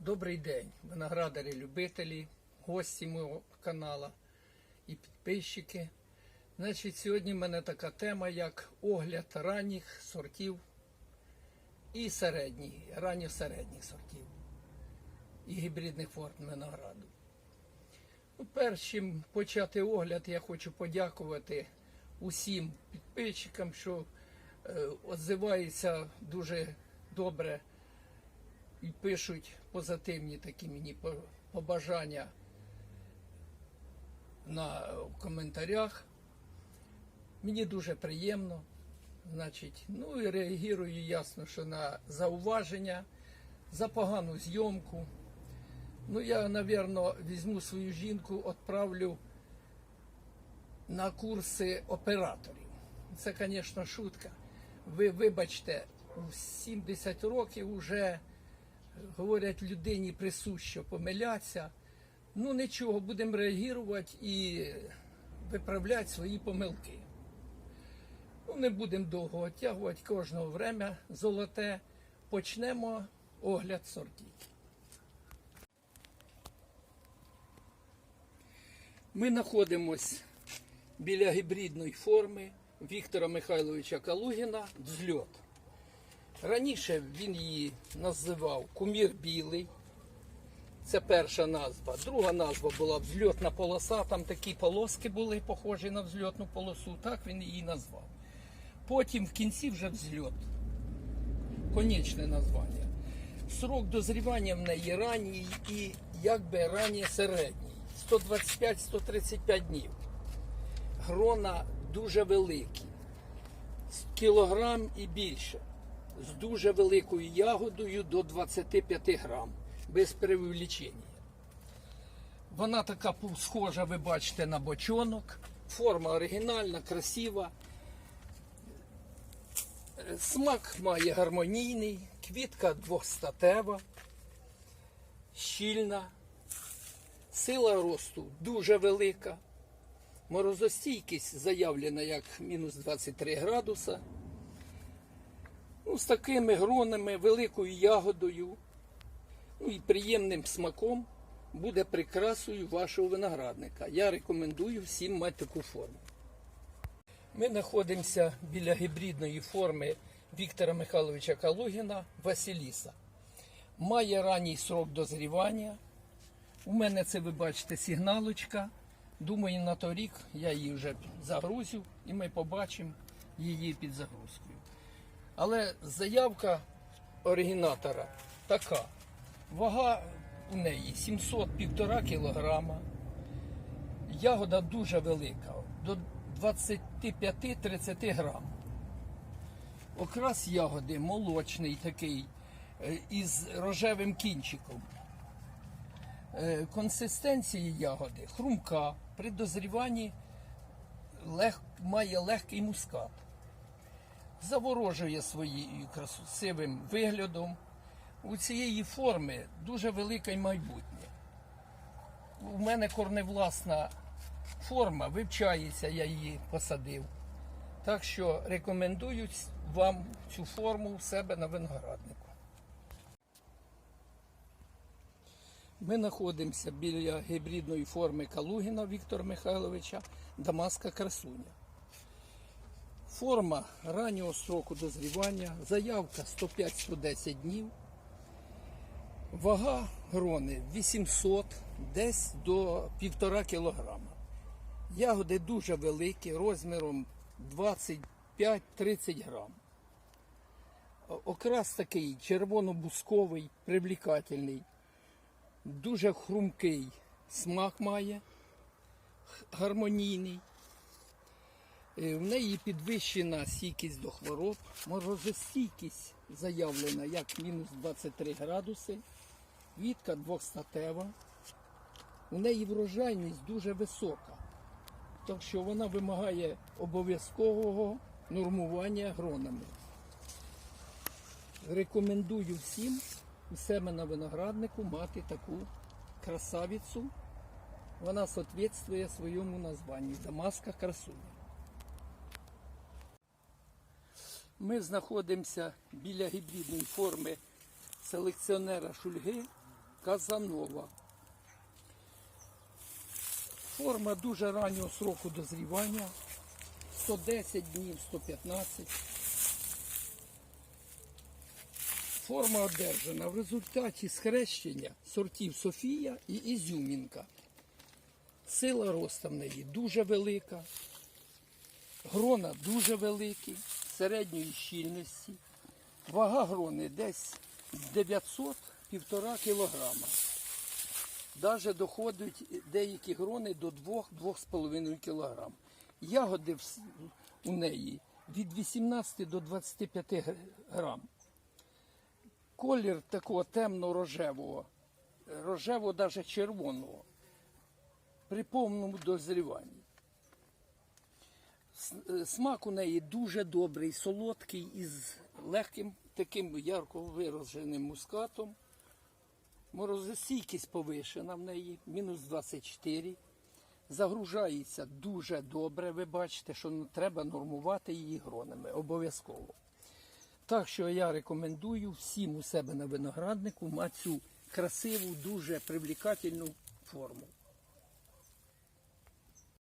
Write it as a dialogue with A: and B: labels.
A: Добрий день, виноградарі, любителі, гості мого каналу і підписчики. Значить, сьогодні в мене така тема, як огляд ранніх сортів і середніх, ранньо-середніх сортів і гібридних форм винограду. Ну, перш чим почати огляд, я хочу подякувати усім підписчикам, що е, відзиваються дуже добре і пишуть позитивні такі мені побажання на в коментарях. Мені дуже приємно. Значить, ну і реагую ясно, що на зауваження, за погану зйомку. Ну, я, напевно, візьму свою жінку, відправлю на курси операторів. Це, звісно, шутка. Ви вибачте, у 70 років вже говорять людині присущо помилятися. Ну нічого, будемо реагувати і виправляти свої помилки. Ну, не будемо довго оттягувати кожного время золоте. Почнемо огляд сортів. Ми знаходимося біля гібридної форми Віктора Михайловича Калугіна «Взльот». Раніше він її називав Кумір білий. Це перша назва. Друга назва була взльотна полоса. Там такі полоски були, похожі на взльотну полосу. Так він її назвав. Потім в кінці вже взльот. Конечне названня. Срок дозрівання в неї ранній і якби раннє середній. 125-135 днів. Грона дуже великі. Кілограм і більше з дуже великою ягодою до 25 грам, без привлічення. Вона така схожа, ви бачите, на бочонок. Форма оригінальна, красива. Смак має гармонійний, квітка двохстатева, щільна, сила росту дуже велика. Морозостійкість заявлена як мінус 23 градуса. Ну, з такими гронами, великою ягодою, ну і приємним смаком буде прикрасою вашого виноградника. Я рекомендую всім мати таку форму. Ми знаходимося біля гібридної форми Віктора Михайловича Калугіна Василіса. Має ранній срок дозрівання. У мене це ви бачите сигналочка. Думаю, на той рік я її вже загрузю і ми побачимо її під загрузкою. Але заявка оригінатора така. Вага у неї 700-1,5 кілограма. Ягода дуже велика, до 25-30 грам. Окрас ягоди молочний такий, е, із рожевим кінчиком. Е, Консистенції ягоди хрумка, при дозріванні лег, має легкий мускат заворожує своєю красивим виглядом. У цієї форми дуже велике майбутнє. У мене корневласна форма, вивчається, я її посадив. Так що рекомендую вам цю форму у себе на винограднику. Ми знаходимося біля гібридної форми Калугіна Віктора Михайловича Дамаска Красуня. Форма раннього строку дозрівання, заявка 105-110 днів. Вага грони 800, десь до 1,5 кілограма. Ягоди дуже великі, розміром 25-30 грам. Окрас такий червоно-бусковий, привлекательний, дуже хрумкий смак має, гармонійний. Е, В неї підвищена стійкість до хвороб, морозостійкість заявлена як мінус 23 градуси, квітка двохстатева. У неї врожайність дуже висока, так що вона вимагає обов'язкового нормування гронами. Рекомендую всім у себе винограднику мати таку красавицю. Вона соответствує своєму названню Дамаска красуня. Ми знаходимося біля гібридної форми селекціонера Шульги Казанова. Форма дуже раннього сроку дозрівання. 110 днів, 115. Форма одержана в результаті схрещення сортів Софія і Ізюмінка. Сила росту в неї дуже велика. Грона дуже великі, середньої щільності. Вага грони десь 900-1,5 кілограма. Навіть доходять деякі грони до 2-2,5 кг. Ягоди у неї від 18 до 25 г- грам. Колір такого темно-рожевого, рожево навіть червоного, при повному дозріванні. Е, Смак у неї дуже добрий, солодкий із легким таким ярко вираженим мускатом. Морозостійкість повишена в неї, мінус 24. Загружається дуже добре. Ви бачите, що треба нормувати її гронами обов'язково. Так що я рекомендую всім у себе на винограднику мати цю красиву, дуже привлекательну форму.